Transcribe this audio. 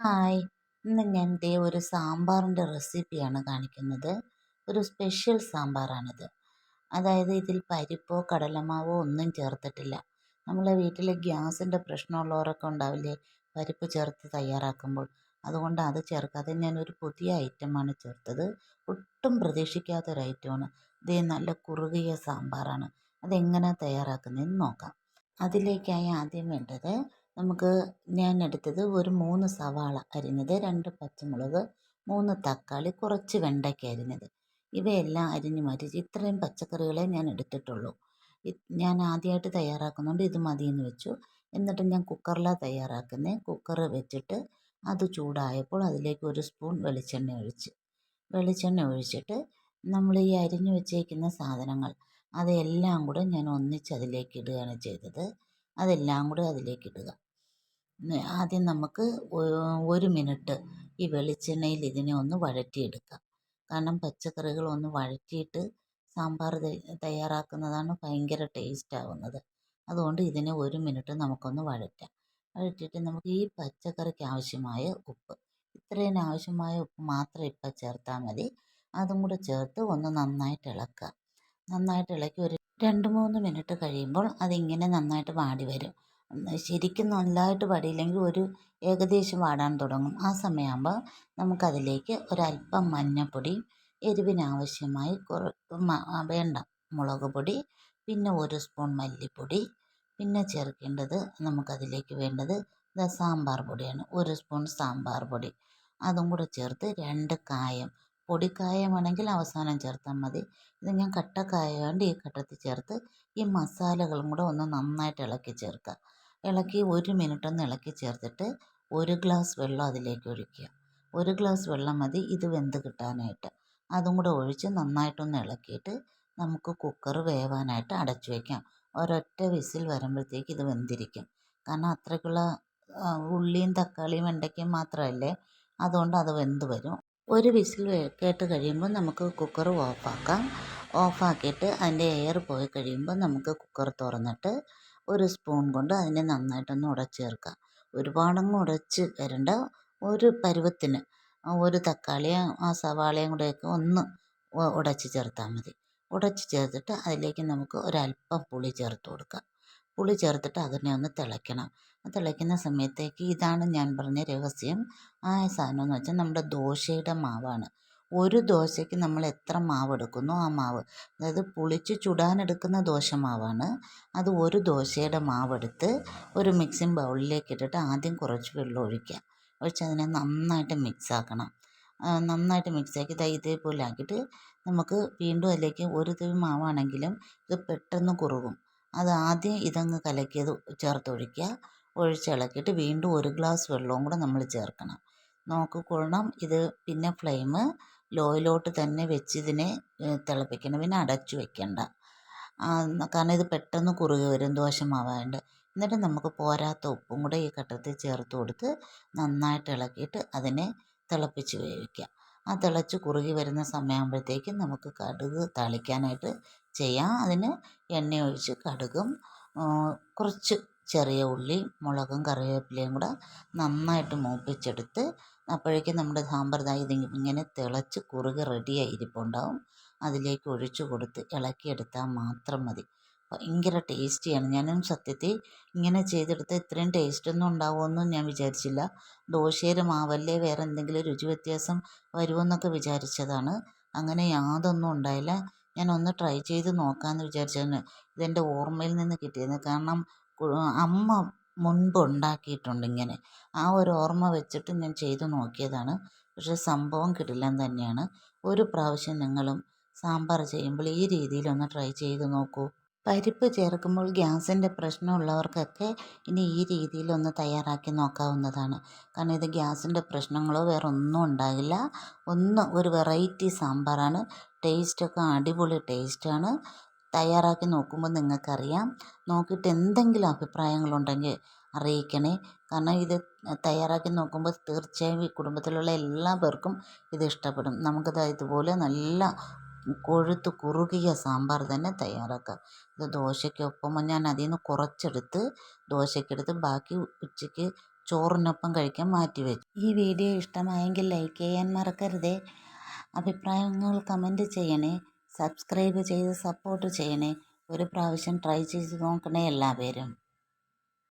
Hi ഇന്ന് ഞാൻ ദേ ഒരു സാമ്പാറിന്റെ റെസിപ്പിയാണ് കാണിക്കുന്നത്. ഒരു സ്പെഷ്യൽ സാമ്പാറാണിത്. അതായത് ഇതിൽ പരിപ്പോ കടലമാവോ ഒന്നും ചേർത്തിട്ടില്ല. നമ്മളെ വീട്ടിൽ ഗ്യാസിന്റെ പ്രശ്നമുള്ളവരൊക്കെ ഉണ്ടാവില്ലേ? പരിപ്പ് ചേർത്ത് തയ്യാറാക്കുമ്പോൾ. അതുകൊണ്ട് അത് ചേർക്കാതെ ഞാൻ ഞാനൊരു പുതിയ ഐറ്റമാണ് ചേർത്തത്. ഒട്ടും പ്രതീക്ഷിക്കാത്തൊരു ഐറ്റമാണ്. ഇതേ നല്ല കുറുകിയ സാമ്പാറാണ്. അതെങ്ങനെ തയ്യാറാക്കുന്നതെന്ന് നോക്കാം. അതിലേക്കായി ആദ്യം വേണ്ടത് നമുക്ക് ഞാൻ എടുത്തത് ഒരു മൂന്ന് സവാള അരിഞ്ഞത് രണ്ട് പച്ചമുളക് മൂന്ന് തക്കാളി കുറച്ച് വെണ്ടയ്ക്ക അരിഞ്ഞത്. ഇവയെല്ലാം അരിഞ്ഞ് മരിച്ച് ഇത്രയും പച്ചക്കറികളെ ഞാൻ എടുത്തിട്ടുള്ളൂ. ഞാൻ ആദ്യമായിട്ട് തയ്യാറാക്കുന്നുണ്ട് ഇത് മതിയെന്ന് വെച്ചു. എന്നിട്ട് ഞാൻ കുക്കറിലാണ് തയ്യാറാക്കുന്നത് കുക്കർ വെച്ചിട്ട് അത് ചൂടായപ്പോൾ അതിലേക്ക് ഒരു സ്പൂൺ വെളിച്ചെണ്ണ ഒഴിച്ച് വെളിച്ചെണ്ണ ഒഴിച്ചിട്ട് നമ്മൾ ഈ അരിഞ്ഞു വെച്ചേക്കുന്ന സാധനങ്ങൾ അതെല്ലാം കൂടെ ഞാൻ ഒന്നിച്ച് അതിലേക്ക് ഇടുകയാണ് ചെയ്തത്. അതെല്ലാം കൂടെ അതിലേക്ക് ഇടുക. ആദ്യം നമുക്ക് ഒരു മിനിറ്റ് ഈ വെളിച്ചെണ്ണയിൽ ഇതിനെ ഒന്ന് വഴറ്റിയെടുക്കാം. കാരണം പച്ചക്കറികൾ ഒന്ന് വഴറ്റിയിട്ട് സാമ്പാർ തയ്യാറാക്കുന്നതാണ് ഭയങ്കര ടേസ്റ്റ് ആവുന്നത്. അതുകൊണ്ട് ഇതിനെ ഒരു മിനിറ്റ് നമുക്കൊന്ന് വഴറ്റാം. വഴറ്റിയിട്ട് നമുക്ക് ഈ പച്ചക്കറിക്ക് ആവശ്യമായ ഉപ്പ്. ഇത്രയും ആവശ്യമായ ഉപ്പ് മാത്രം ഇപ്പം ചേർത്താൽ മതി. അതും കൂടെ ചേർത്ത് ഒന്ന് നന്നായിട്ട് ഇളക്കുക. നന്നായിട്ട് ഇളക്കി ഒരു രണ്ട് മൂന്ന് മിനിറ്റ് കഴിയുമ്പോൾ അതിങ്ങനെ നന്നായിട്ട് വാടി വരും. ശരിക്കും നല്ലതായിട്ട് പാടിയില്ലെങ്കിൽ ഒരു ഏകദേശം പാടാൻ തുടങ്ങും. ആ സമയമാകുമ്പോൾ നമുക്കതിലേക്ക് ഒരല്പം മഞ്ഞൾപ്പൊടി എരിവിനാവശ്യമായി വേണ്ട മുളക് പൊടി പിന്നെ ഒരു സ്പൂൺ മല്ലിപ്പൊടി പിന്നെ ചേർക്കേണ്ടത് നമുക്കതിലേക്ക് വേണ്ടത് സാമ്പാർ പൊടിയാണ്. ഒരു സ്പൂൺ സാമ്പാർ പൊടി. അതും കൂടെ ചേർത്ത് രണ്ട് കായം. പൊടിക്കായമാണെങ്കിൽ അവസാനം ചേർത്താൽ മതി. ഇത് ഞാൻ കട്ടക്കായതുകൊണ്ട് ഈ ഘട്ടത്തിൽ ചേർത്ത് ഈ മസാലകളും കൂടെ ഒന്ന് നന്നായിട്ട് ഇളക്കി ചേർക്കുക. ഇളക്കി ഒരു മിനിറ്റ് ഒന്ന് ഇളക്കി ചേർത്തിട്ട് ഒരു ഗ്ലാസ് വെള്ളം അതിലേക്ക് ഒഴിക്കുക. ഒരു ഗ്ലാസ് വെള്ളം മതി ഇത് വെന്ത് കിട്ടാനായിട്ട്. അതും കൂടെ ഒഴിച്ച് നന്നായിട്ടൊന്ന് ഇളക്കിയിട്ട് നമുക്ക് കുക്കർ വേവാനായിട്ട് അടച്ചു വയ്ക്കാം ഒരൊറ്റ വിസിൽ വരുമ്പോഴത്തേക്ക് ഇത് വെന്തിരിക്കും. കാരണം അത്രയ്ക്കുള്ള ഉള്ളിയും തക്കാളിയും വെണ്ടയ്ക്കയും മാത്രമല്ലേ? അതുകൊണ്ട് അത് വെന്ത് വരും. ഒരു വിസിൽ കേട്ട് കഴിയുമ്പോൾ നമുക്ക് കുക്കർ ഓഫാക്കാം ഓഫാക്കിയിട്ട് അതിന്റെ എയർ പോയി കഴിയുമ്പോൾ നമുക്ക് കുക്കർ തുറന്നിട്ട് ഒരു സ്പൂൺ കൊണ്ട് അതിനെ നന്നായിട്ടൊന്ന് ഉടച്ച് ചേർക്കുക. ഒരുപാടങ്ങ് ഉടച്ച് വരണ്ട ഒരു പരുവത്തിന് ഒരു തക്കാളിയും ആ സവാളയും കൂടെയൊക്കെ ഒന്ന് ഉടച്ച് ചേർത്താൽ മതി. ഉടച്ച് ചേർത്തിട്ട് അതിലേക്ക് നമുക്ക് ഒരല്പം പുളി ചേർത്ത് കൊടുക്കാം. പുളി ചേർത്തിട്ട് അതിനെ ഒന്ന് തിളയ്ക്കണം. തിളയ്ക്കുന്ന സമയത്തേക്ക് ഇതാണ് ഞാൻ പറഞ്ഞ രഹസ്യം. ആ സാധനം എന്ന് വെച്ചാൽ നമ്മുടെ ദോശയുടെ മാവാണ്. ഒരു ദോശയ്ക്ക് നമ്മൾ എത്ര മാവ് എടുക്കുന്നു? ആ മാവ്. അതായത് പുളിച്ച് ചുടാനെടുക്കുന്ന ദോശമാവാണ് അത് ഒരു ദോശയുടെ മാവെടുത്ത് ഒരു മിക്സിങ് ബൗളിലേക്ക് ഇട്ടിട്ട് ആദ്യം കുറച്ച് വെള്ളം ഒഴിക്കുക. ഒഴിച്ച് അതിനെ നന്നായിട്ട് മിക്സ് ആക്കണം. നന്നായിട്ട് മിക്സ് ആക്കി ദാ ഇതേപോലെ ആക്കിയിട്ട് നമുക്ക് വീണ്ടും അതിലേക്ക് ഒരു തവി മാവാണെങ്കിലും ഇത് പെട്ടെന്ന് കുറുകും. അത് ആദ്യം ഇതങ്ങ് കലക്കിയത് ചേർത്തൊഴിക്കുക ഒഴിച്ചിളക്കിയിട്ട് വീണ്ടും ഒരു ഗ്ലാസ് വെള്ളവും കൂടെ നമ്മൾ ചേർക്കണം. നോക്കിക്കൊള്ളണം. ഇത് പിന്നെ ഫ്ലെയിം ലോയിലോട്ട് തന്നെ വെച്ച് ഇതിനെ തിളപ്പിക്കണം. പിന്നെ അടച്ചു വെക്കണ്ട. കാരണം ഇത് പെട്ടെന്ന് കുറുകി വരും ദോഷമാവാണ്ട്. എന്നിട്ട് നമുക്ക് പോരാത്ത ഉപ്പും കൂടെ ഈ ഘട്ടത്തിൽ ചേർത്ത് കൊടുത്ത് നന്നായിട്ട് ഇളക്കിയിട്ട് അതിനെ തിളപ്പിച്ച് വേവിക്കുക. ആ തിളച്ച് കുറുകി വരുന്ന സമയമാകുമ്പോഴത്തേക്കും നമുക്ക് കടുക് താളിക്കാനായിട്ട് ചെയ്യാം. അതിന് എണ്ണ ഒഴിച്ച് കടുകും കുറച്ച് ചെറിയ ഉള്ളി മുളകും കറിവേപ്പിലയും കൂടെ നന്നായിട്ട് മൂപ്പിച്ചെടുത്ത് അപ്പോഴേക്കും നമ്മുടെ സാമ്പ്രദായം ഇങ്ങനെ തിളച്ച് കുറുകെ റെഡിയായി ഇരിപ്പുണ്ടാവും. അതിലേക്ക് ഒഴിച്ചു കൊടുത്ത് ഇളക്കിയെടുത്താൽ മാത്രം മതി. ഭയങ്കര ടേസ്റ്റിയാണ്. ഞാനും സത്യത്തിൽ ഇങ്ങനെ ചെയ്തെടുത്താൽ ഇത്രയും ടേസ്റ്റൊന്നും ഉണ്ടാവുമെന്നും ഞാൻ വിചാരിച്ചില്ല. ദോശയുടെ മാവല്ലേ വേറെ എന്തെങ്കിലും രുചി വ്യത്യാസം വരുമെന്നൊക്കെ വിചാരിച്ചതാണ്. അങ്ങനെ യാതൊന്നും ഉണ്ടായില്ല. ഞാൻ ഒന്ന് ട്രൈ ചെയ്ത് നോക്കാമെന്ന് വിചാരിച്ചതാണ്. ഇതെന്റെ ഓർമ്മയിൽ നിന്ന് കിട്ടിയത്. കാരണം അമ്മ മുൻപ് ഉണ്ടാക്കിയിട്ടുണ്ട് ഇങ്ങനെ ആ ഒരു ഓർമ്മ വെച്ചിട്ട് ഞാൻ ചെയ്തു നോക്കിയതാണ്. പക്ഷെ സംഭവം കിടിലം തന്നെയാണ്. ഒരു പ്രാവശ്യം നിങ്ങളും സാമ്പാർ ചെയ്യുമ്പോൾ ഈ രീതിയിലൊന്ന് ട്രൈ ചെയ്ത് നോക്കൂ. പരിപ്പ് ചേർക്കുമ്പോൾ ഗ്യാസിന്റെ പ്രശ്നമുള്ളവർക്കൊക്കെ ഇനി ഈ രീതിയിലൊന്ന് തയ്യാറാക്കി നോക്കാവുന്നതാണ്. കാരണം ഇത് ഗ്യാസിന്റെ പ്രശ്നങ്ങളോ വേറെ ഒന്നും ഉണ്ടാകില്ല. ഒന്ന് ഒരു വെറൈറ്റി സാമ്പാറാണ്. ടേസ്റ്റൊക്കെ അടിപൊളി ടേസ്റ്റാണ്. തയ്യാറാക്കി നോക്കുമ്പോൾ നിങ്ങൾക്കറിയാം നോക്കിയിട്ട് എന്തെങ്കിലും അഭിപ്രായങ്ങളുണ്ടെങ്കിൽ അറിയിക്കണേ. കാരണം ഇത് തയ്യാറാക്കി നോക്കുമ്പോൾ തീർച്ചയായും ഈ കുടുംബത്തിലുള്ള എല്ലാ പേർക്കും ഇത് ഇഷ്ടപ്പെടും. നമുക്കിത് ഇതുപോലെ നല്ല കൊഴുത്ത് കുറുകിയ സാമ്പാർ തന്നെ തയ്യാറാക്കാം. ഇത് ദോശയ്ക്കൊപ്പം ഞാൻ അതിൽ നിന്ന് കുറച്ചെടുത്ത് ദോശയ്ക്കെടുത്ത് ബാക്കി ഉച്ചയ്ക്ക് ചോറിനൊപ്പം കഴിക്കാൻ മാറ്റി വെച്ചു. ഈ വീഡിയോ ഇഷ്ടമായെങ്കിൽ ലൈക്ക് ചെയ്യാൻ മറക്കരുതേ. അഭിപ്രായങ്ങൾ കമന്റ് ചെയ്യണേ. സബ്സ്ക്രൈബ് ചെയ്ത് സപ്പോർട്ട് ചെയ്യണേ. ഒരു പ്രാവശ്യം ട്രൈ ചെയ്ത് നോക്കണേ എല്ലാവരും.